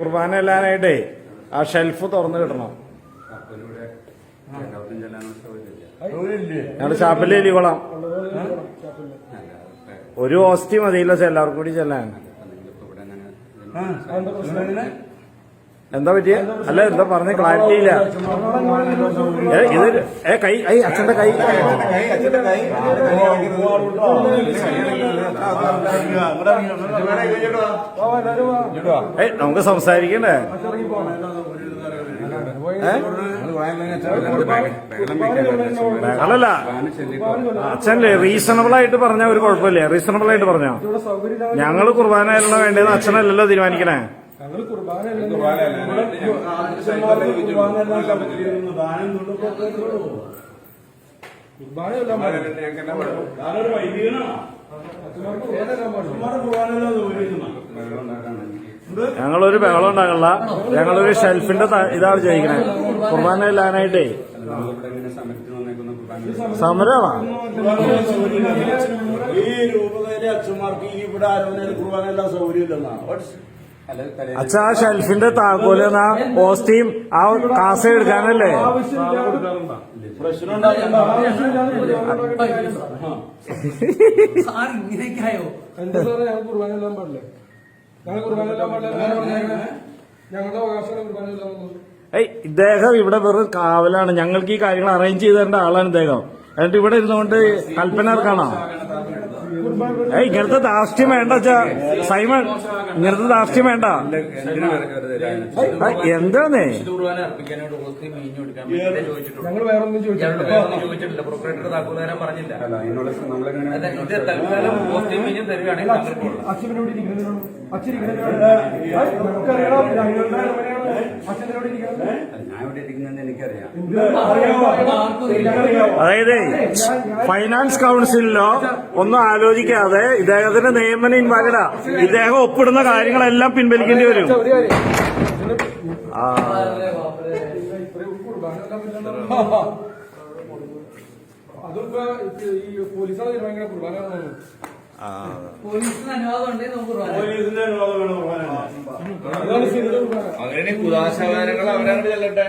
കുർബാന എല്ലാനായിട്ടേ ആ ഷെൽഫ് തുറന്നു കിട്ടണം. ഞങ്ങളുടെ ചാപ്പലിൽ അല്ല ഒരു ഹോസ്റ്റി മതിയില്ല എല്ലാവർക്കും കൂടി ചെല്ലാൻ. എന്താ പറ്റിയ? അല്ല എന്താ പറഞ്ഞ? ക്ലാരിറ്റി ഇല്ല. ഏ, ഇത് ഏ കൈ. ഐ അച്ഛന്റെ കൈ. ഏ നമുക്ക് സംസാരിക്കണ്ടേ? അല്ലല്ല. അച്ഛനല്ലേ റീസണബിൾ ആയിട്ട് പറഞ്ഞ ഒരു കുഴപ്പമില്ലേ? റീസണബിൾ ആയിട്ട് പറഞ്ഞോ? ഞങ്ങൾ കുർബാനയല്ല വേണ്ടത് അച്ഛനല്ലല്ലോ തീരുമാനിക്കണേ. ഞങ്ങൾ കുർബാന കുർബാനയല്ല? ഞങ്ങളൊരു ബഹളം ഉണ്ടാകണ്ട ഞങ്ങളൊരു ഷെൽഫിന്റെ ഇതാണ് ചോദിക്കണേ കുർബാന ഇല്ലാനായിട്ടേ. കുർബാന സമരമാ. ഈ രൂപതയിലെ അച്ഛന്മാർക്ക് ഈ ഇവിടെ ആരോഗ്യ കുർബാന എല്ലാ സൗകര്യം ഇല്ലെന്നാണ് അച്ഛ ഷെൽഫിന്റെ താക്കോൽ എന്നാ പോസ്റ്റിയും ആ കാസ എടുക്കാനല്ലേ? ഞങ്ങളുടെ ഏയ് ഇദ്ദേഹം ഇവിടെ വെറും കാവലാണ്. ഞങ്ങൾക്ക് ഈ കാര്യങ്ങൾ അറേഞ്ച് ചെയ്ത് തരേണ്ട ആളാണ് ഇദ്ദേഹം. എന്നിട്ട് ഇവിടെ ഇരുന്നുകൊണ്ട് കൽപ്പന ഇറക്കാണോ ഏയ് ഇങ്ങനത്തെ ധാർഷ്ട്യം വേണ്ട സൈമൺ ഇങ്ങനത്തെ ധാർഷ്ട്യം വേണ്ട. എന്താന്നേ? ഞങ്ങൾ വേറെ ഒന്നും ഇയാളുടെ ചോദിച്ചിട്ടില്ല. അച്ഛനോട് അച്ഛൻ ഇരിക്കുന്നതിനാണ് നമുക്കറിയാം ഞാൻ ഇവിടെ ഇരിക്കുന്നത് എനിക്കറിയാം അതായത് ഫൈനാൻസ് കൗൺസിലിലോ ഒന്നും ആലോചിക്കാതെ ഇദ്ദേഹത്തിന്റെ നിയമന ഇൻവാലിഡാ ഇദ്ദേഹം ഒപ്പിടുന്ന കാര്യങ്ങളെല്ലാം പിൻവലിക്കേണ്ടി വരും. ആ. അതിപ്പോ ഈ പോലീസാണ് ഭയങ്കര കുർബാന പോലീസിന്റെ അങ്ങനെ കുദാശകാരങ്ങൾ അവരങ്ങോട്ട് ചെല്ലട്ടെ.